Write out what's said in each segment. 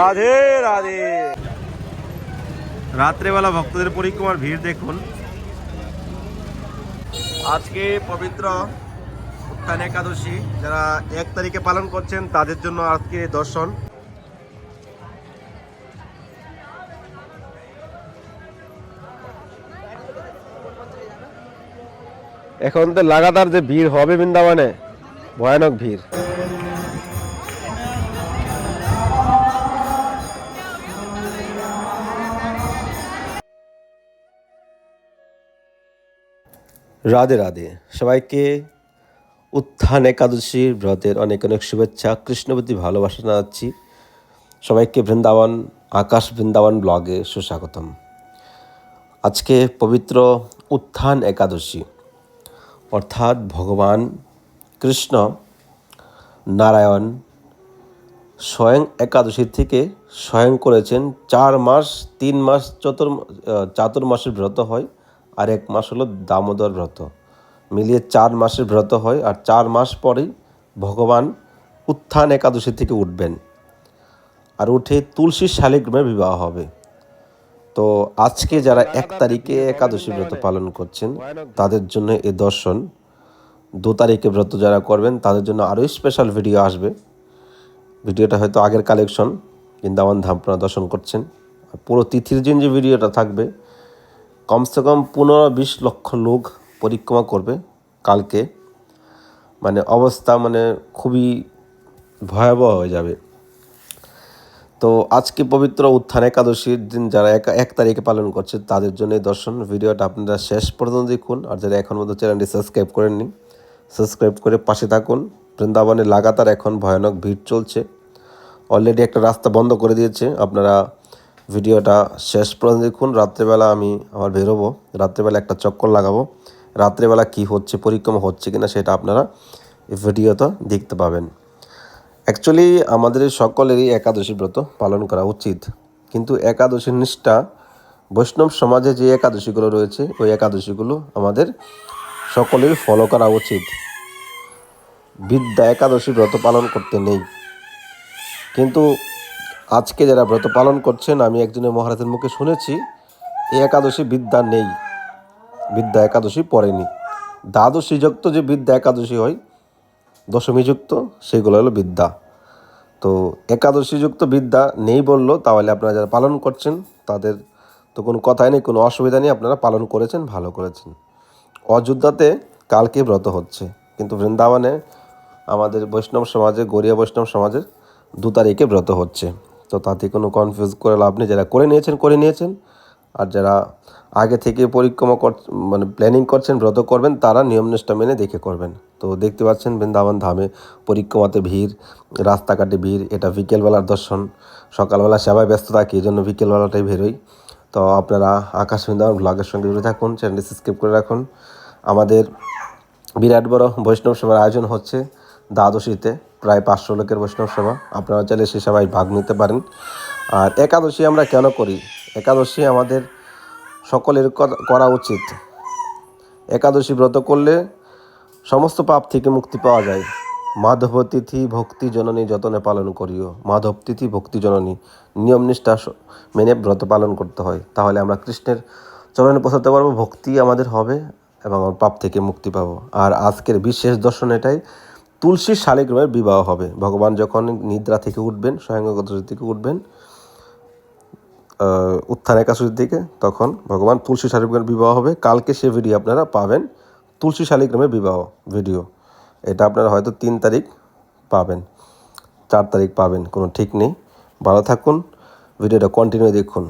রাধে রাধে। রাত্রেবেলা ভক্তদের পরিক্রমার ভিড় দেখুন। আজকে পবিত্র উত্থান একাদশী, যারা এক তারিখে পালন করছেন, তাদের জন্য আজকে দর্শন। এখন তো লাগাতার যে ভিড় হবে বৃন্দাবনে, ভয়ানক ভিড়। রাধে রাধে। সবাইকে উত্থান একাদশীর ব্রতের অনেক অনেক শুভেচ্ছা। কৃষ্ণপতি ভালোবাসা জানাচ্ছি। সবাইকে বৃন্দাবন, আকাশ বৃন্দাবন ব্লগে সুস্বাগতম। আজকে পবিত্র উত্থান একাদশী। অর্থাৎ ভগবান কৃষ্ণ নারায়ণ স্বয়ং একাদশী থেকে স্বয়ং করেছেন। চার মাস, তিন মাস চতুর চাতুর্মাসের ব্রত হয়। আর এক মাস হলো দামোদর ব্রত। মিলিয়ে চার মাসের ব্রত হয় আর চার মাস পরেই ভগবান উত্থান একাদশী থেকে উঠবেন। আর উঠে তুলসী শালিগ্রামে বিবাহ হবে। তো আজকে যারা এক তারিখে একাদশী ব্রত পালন করছেন, তাদের জন্য এ দর্শন। দু তারিখে ব্রত যারা করবেন, তাদের জন্য আরও স্পেশাল ভিডিও আসবে। ভিডিওটা হয়তো আগের কালেকশন বৃন্দাবন ধাম দর্শন করছেন। পুরো তিথির দিন যে ভিডিওটা থাকবে কমসে কম পনেরো বিশ লক্ষ লোক পরিক্রমা করবে কালকে। মানে অবস্থা মানে খুবই ভয়াবহ হয়ে যাবে। তো আজকে পবিত্র উত্থান একাদশীর দিন যারা এক এক তারিখে পালন করছে, তাদের জন্য দর্শন ভিডিওটা আপনারা শেষ পর্যন্ত দেখুন। আর যারা এখন মধ্যে চ্যানেলটি সাবস্ক্রাইব করেননি, সাবস্ক্রাইব করে পাশে থাকুন। বৃন্দাবনে লাগাতার এখন ভয়ানক ভিড় চলছে। অলরেডি একটা রাস্তা বন্ধ করে দিয়েছে। আপনারা ভিডিওটা শেষ পর্যন্ত দেখুন। রাত্রেবেলা আমি আবার বেরোবো। রাত্রেবেলা একটা চক্কর লাগাবো। রাত্রেবেলা কি হচ্ছে, পরিক্রমা হচ্ছে কিনা সেটা আপনারা ভিডিওতে দেখতে পাবেন। অ্যাকচুয়ালি আমাদের সকলেরই একাদশী ব্রত পালন করা উচিত। কিন্তু একাদশীর নিষ্ঠা বৈষ্ণব সমাজে যে একাদশীগুলো রয়েছে, ওই একাদশীগুলো আমাদের সকলেরই ফলো করা উচিত। বিদ্যা একাদশী ব্রত পালন করতে নেই। কিন্তু আজকে যারা ব্রত পালন করছেন, আমি একজনের মহারাজের মুখে শুনেছি এই একাদশী বিদ্যা নেই। বিদ্যা একাদশী পড়েনি। দ্বাদশী যুক্ত যে বিদ্যা একাদশী হয়, দশমীযুক্ত, সেগুলো হলো বিদ্যা। তো একাদশীযুক্ত বিদ্যা নেই বলল, তাহলে আপনারা যারা পালন করছেন, তাদের তো কোনো কথাই নেই, কোনো অসুবিধা নেই, আপনারা পালন করেছেন, ভালো করেছেন। অযোধ্যাতে কালকে ব্রত হচ্ছে, কিন্তু বৃন্দাবনে আমাদের বৈষ্ণব সমাজে গরিয়া বৈষ্ণব সমাজের দু তারিখে ব্রত হচ্ছে। তো তাতে কোনো কনফিউজ করে লাভ নেই। যারা করে নিয়েছেন করে নিয়েছেন। আর যারা আগে থেকে পরিক্রমা কর মানে প্ল্যানিং করছেন, ব্রত করবেন, তারা নিয়ম নিষ্ঠা মেনে দেখে করবেন। তো দেখতে পাচ্ছেন বৃন্দাবন ধামে পরিক্রমাতে ভিড়, রাস্তাঘাটে ভিড়, এটা বিকেলবেলার দর্শন। সকালবেলা সেবায় ব্যস্ত থাকি, এই জন্য বিকেলবেলাটাই বেরোই তো আপনারা আকাশ বৃন্দাবন ব্লগের সঙ্গে জুড়ে থাকুন চ্যানেলটি সাবস্ক্রাইব করে রাখুন। আমাদের বিরাট বড় বৈষ্ণব সভার আয়োজন হচ্ছে দ্বাদশীতে। প্রায় পাঁচশো লোকের বৈষ্ণব সভা। আপনারা চাইলে সে সভায় ভাগ নিতে পারেন। আর একাদশী আমরা কেন করি? একাদশী আমাদের সকলের করা উচিত। একাদশী ব্রত করলে সমস্ত পাপ থেকে মুক্তি পাওয়া যায়। মাধব তিথি ভক্তি জননী যতনে পালন করিও। মাধব তিথি ভক্তি জননী নিয়ম নিষ্ঠা মেনে ব্রত পালন করতে হয়। তাহলে আমরা কৃষ্ণের চরণে পৌঁছাতে পারব, ভক্তি আমাদের হবে এবং পাপ থেকে মুক্তি পাবো। আর আজকের বিশেষ দর্শন এটাই। তুলসী শালিগ্রামের বিবাহ হবে। ভগবান যখন নিদ্রা থেকে উঠবেন স্বয়ংগত থেকে উঠবেন উত্থান একাদশীর দিকে, তখন ভগবান তুলসী শালিগ্রামের বিবাহ হবে। কালকে সে ভিডিও আপনারা পাবেন, তুলসী শালিগ্রামের বিবাহ ভিডিও এটা আপনারা হয়তো তিন তারিখ পাবেন, চার তারিখ পাবেন, কোনো ঠিক নেই। ভালো থাকুন ভিডিওটা কন্টিনিউ দেখুন।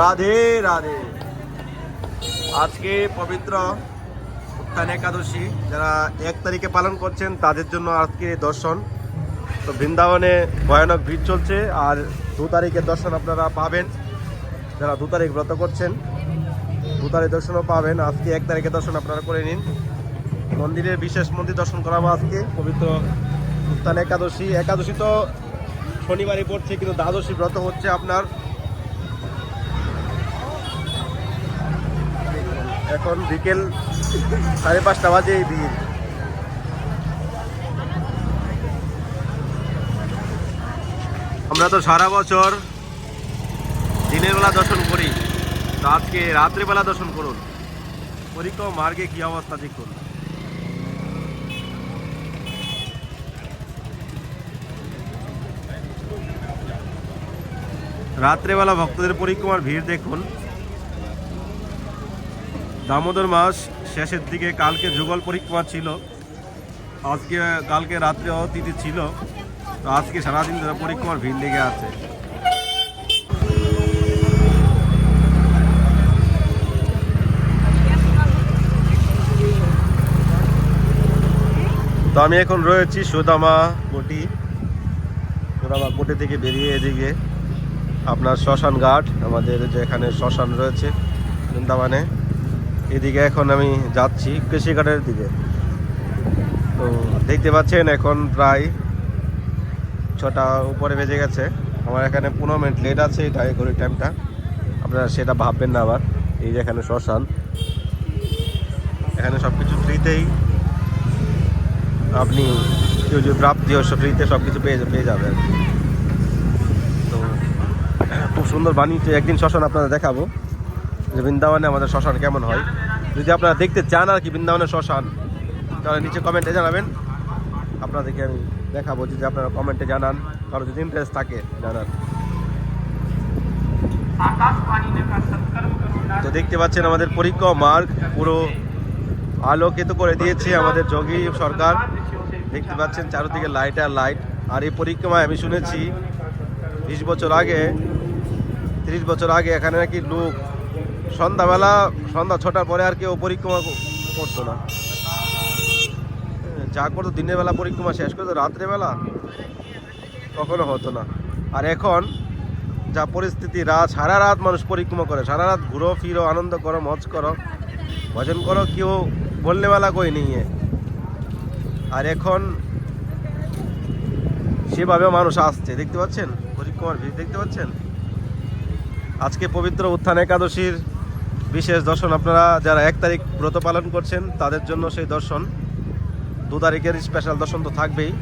রাধে রাধে। আজকে পবিত্র উত্থান একাদশী, যারা এক তারিখে পালন করছেন, তাদের জন্য আজকে দর্শন। তো বৃন্দাবনে ভয়ানক ভিড় চলছে, আর দু তারিখের দর্শন আপনারা পাবেন। যারা দু তারিখ ব্রত করছেন, দু তারিখ দর্শনও পাবেন। আজকে এক তারিখে দর্শন আপনারা করে নিন। মন্দিরের বিশেষ মন্দির দর্শন করাবো আজকে, পবিত্র উত্থান একাদশী। একাদশী তো শনিবারই পড়ছে, কিন্তু দ্বাদশী ব্রত হচ্ছে আপনার এখন বিকেল সাড়ে পাঁচটা বাজে এই ভিড় আমরা তো সারা বছর দিনের বেলা দর্শন করি, তো আজকে রাত্রিবেলা দর্শন করুন। পরীক্ষা মার্গে কি অবস্থা দেখুন। রাত্রেবেলা ভক্তদের পরিক্রমার ভিড় দেখুন। দামোদর মাস শেষের দিকে কালকে যুগল পরিক্রমা ছিল। আজকে, কালকে রাত্রেও তিথি ছিল। তো আজকে সারাদিন ধরে পরিক্রমার ভিড় লেগে আছে। তো আমি এখন রয়েছি সুদামা কোটি সুদামা কোটি থেকে বেরিয়ে এদিকে আপনার শ্মশান ঘাট আমাদের যে এখানে শ্মশান রয়েছে বৃন্দাবনে। এদিকে এখন আমি যাচ্ছি কৃষিঘাটের দিকে। তো দেখতে পাচ্ছেন এখন প্রায় ছটা উপরে বেজে গেছে। আমার এখানে পনেরো মিনিট লেট আছে, এটা করে টাইমটা আপনারা সেটা ভাববেন না আবার। এই যে এখানে শ্মশান। এখানে সব কিছু ফ্রিতেই আপনি কেউ যদি প্রাপ্তি ফ্রিতে সব কিছু পেয়ে পেয়ে যাবেন তো, খুব সুন্দর বানিয়েছে। একদিন শ্মশান আপনারা দেখাবো। যে বৃন্দাবনে আমাদের শ্মশান কেমন হয়। যদি আপনারা দেখতে চান আর কি বৃন্দাবনের শ্মশান, তাহলে নিচে কমেন্টে জানাবেন। আপনাদেরকে আমি দেখাবো, যদি আপনারা কমেন্টে জানান, কারও যদি ইন্টারেস্ট থাকে, জানান। তো দেখতে পাচ্ছেন আমাদের পরীক্ষা মার্গ, পুরো আলোকিত করে দিয়েছে আমাদের যোগী সরকার। দেখতে পাচ্ছেন চারদিকে লাইট আর লাইট আর এই পরিক্রমায় আমি শুনেছি, বিশ বছর আগে, তিরিশ বছর আগে এখানে নাকি লোক সন্ধ্যাবেলা, সন্ধ্যা ছটার পরে আর কেউ পরিক্রমা করতো না। যা করতো দিনের বেলা পরিক্রমা শেষ করতো রাত্রেবেলা কখনো হতো না। আর এখন যা পরিস্থিতি, রাত, সারা রাত মানুষ পরিক্রমা করে, সারা রাত ঘুরো, ফিরো, আনন্দ করো, মজ করো, ভজন করো, কেউ বললেবেলা কই নিয়ে আর এখন সেভাবে মানুষ আসছে, দেখতে পাচ্ছেন? পরিক্রমার ভিড়, দেখতে পাচ্ছেন? আজকে পবিত্র উত্থান একাদশীর বিশেষ দর্শন আপনারা যারা এক তারিখ ব্রত পালন করছেন, তাদের জন্য সেই দর্শন। দু তারিখের স্পেশাল দর্শন তো থাকবেই।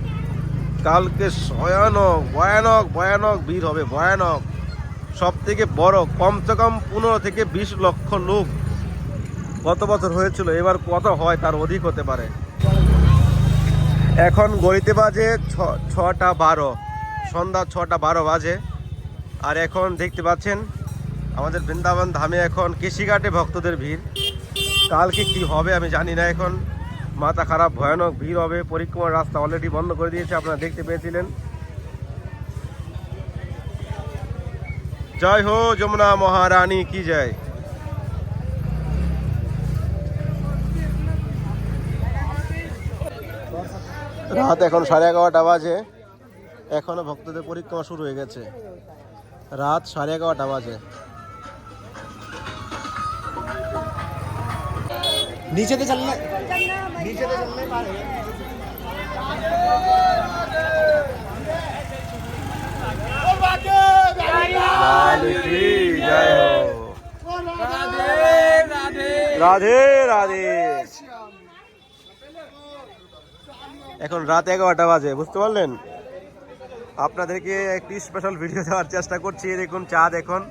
কালকে ভয়ানক ভয়ানক ভয়ানক ভিড় হবে, ভয়ানক। সব থেকে বড়, কমসে কম পনেরো থেকে বিশ লক্ষ লোক গত বছর হয়েছিল, এবার কত হয় তার অধিক হতে পারে। এখন গড়িতে বাজে ছটা বারো, সন্ধ্যা ছটা বারো বাজে। আর এখন দেখতে পাচ্ছেন আমাদের বৃন্দাবন ধামে এখন কৃষিঘাটে ভক্তদের ভিড়। কালকে কি হবে আমি জানি না এখন। মাথা খারাপ, ভয়ানক ভিড় হবে। পরিক্রমার রাস্তা অলরেডি বন্ধ করে দিয়েছে, আপনারা দেখতে পেয়েছিলেন। জয় হো যমুনা মহারানী, কি জয়। রাত এখন সাড়ে এগারোটা বাজে। এখনও ভক্তদের পরিক্রমা শুরু হয়ে গেছে। রাত সাড়ে এগারোটা বাজে। नीचे से चलना नीचे से चलने पा रहे हैं রাধে রাধে এখন রাত এগারোটা বাজে বুঝতে পারলেন আপনাদেরকে একটি স্পেশাল ভিডিও দেওয়ার চেষ্টা করছি এই দেখুন চাঁদ এখন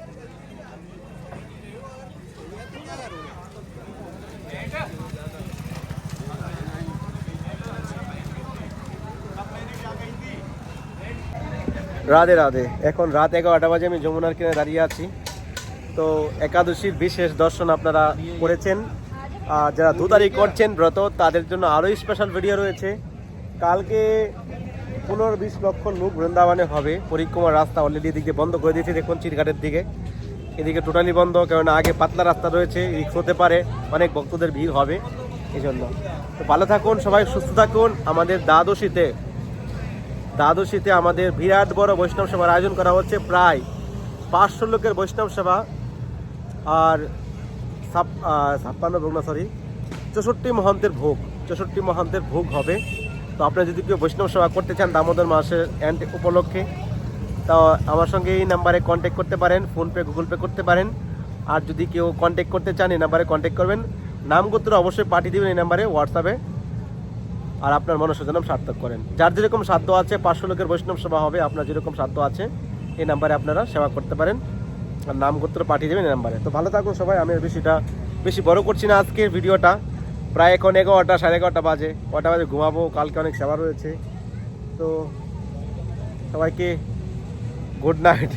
রাধে রাধে। এখন রাত এগারোটা বাজে, আমি যমুনার কিনে দাঁড়িয়ে আছি। তো একাদশীর বিশেষ দর্শন আপনারা করেছেন। আর যারা দু তারিখ করছেন ব্রত, তাদের জন্য আরোই স্পেশাল ভিডিও রয়েছে। কালকে পনেরো বিশ লক্ষ লোক বৃন্দাবনে হবে। পরিক্রমার রাস্তা অলরেডি এদিকে বন্ধ করে দিয়েছে, দেখুন চিরঘাটের দিকে। এদিকে টোটালি বন্ধ, কেননা আগে পাতলা রাস্তা রয়েছে রিক্স হতে পারে, অনেক ভক্তদের ভিড় হবে। এই জন্য তো ভালো থাকুন, সবাই সুস্থ থাকুন। আমাদের দ্বাদশীতে দ্বাদশীতে আমাদের বিরাট বড় বৈষ্ণব সভার আয়োজন করা হচ্ছে, প্রায় পাঁচশো লোকের বৈষ্ণব সভা। আর ছাপ্পান্ন ভোগ না সরি চৌষট্টি মহান্তের ভোগ, চৌষট্টি মহান্তের ভোগ হবে। তো আপনি যদি কেউ বৈষ্ণব সেবা করতে চান দামোদর মাসের এন্ড উপলক্ষে, তো আমার সঙ্গে এই নাম্বারে কন্ট্যাক্ট করতে পারেন ফোনপে গুগল পে করতে পারেন। আর যদি কেউ কন্ট্যাক্ট করতে চান, এই নাম্বারে কন্ট্যাক্ট করবেন। নামগোত্র অবশ্যই পাঠিয়ে দেবেন এই নাম্বারে হোয়াটসঅ্যাপে আর আপনার মনসজনম সার্থক করেন। যার যেরকম সাধ্য আছে পাঁচশো লোকের বৈষ্ণব সভা হবে, আপনার যেরকম সাধ্য আছে, এই নাম্বারে আপনারা সেবা করতে পারেন। আর নাম গোত্র পাঠিয়ে দেবেন এই নাম্বারে। তো ভালো থাকুন সবাই, আমি বেশিটা, বেশি বড় করছি না আজকের ভিডিওটা। প্রায় এখন এগারোটা, সাড়ে এগারোটা বাজে। কটা বাজে? ঘুমাবো, কালকে অনেক সেবা রয়েছে। তো সবাইকে গুড নাইট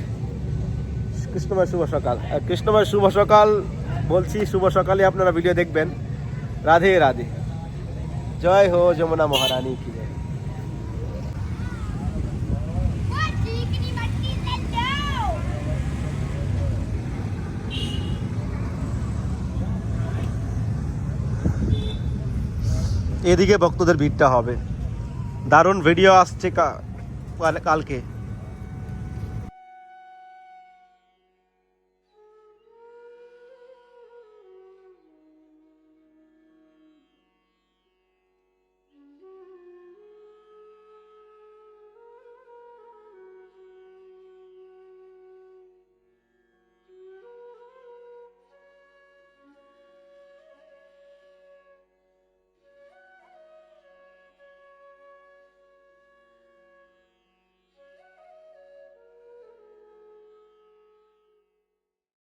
কৃষ্ণময় শুভ সকাল। কৃষ্ণময় শুভ সকাল বলছি, শুভ সকালে আপনারা ভিডিও দেখবেন। রাধে রাধে। জয় হো যমুনা মহারানী কি! এদিকে ভক্তদের ভিড়টা হবে দারুণ ভিডিও আসছে কালকে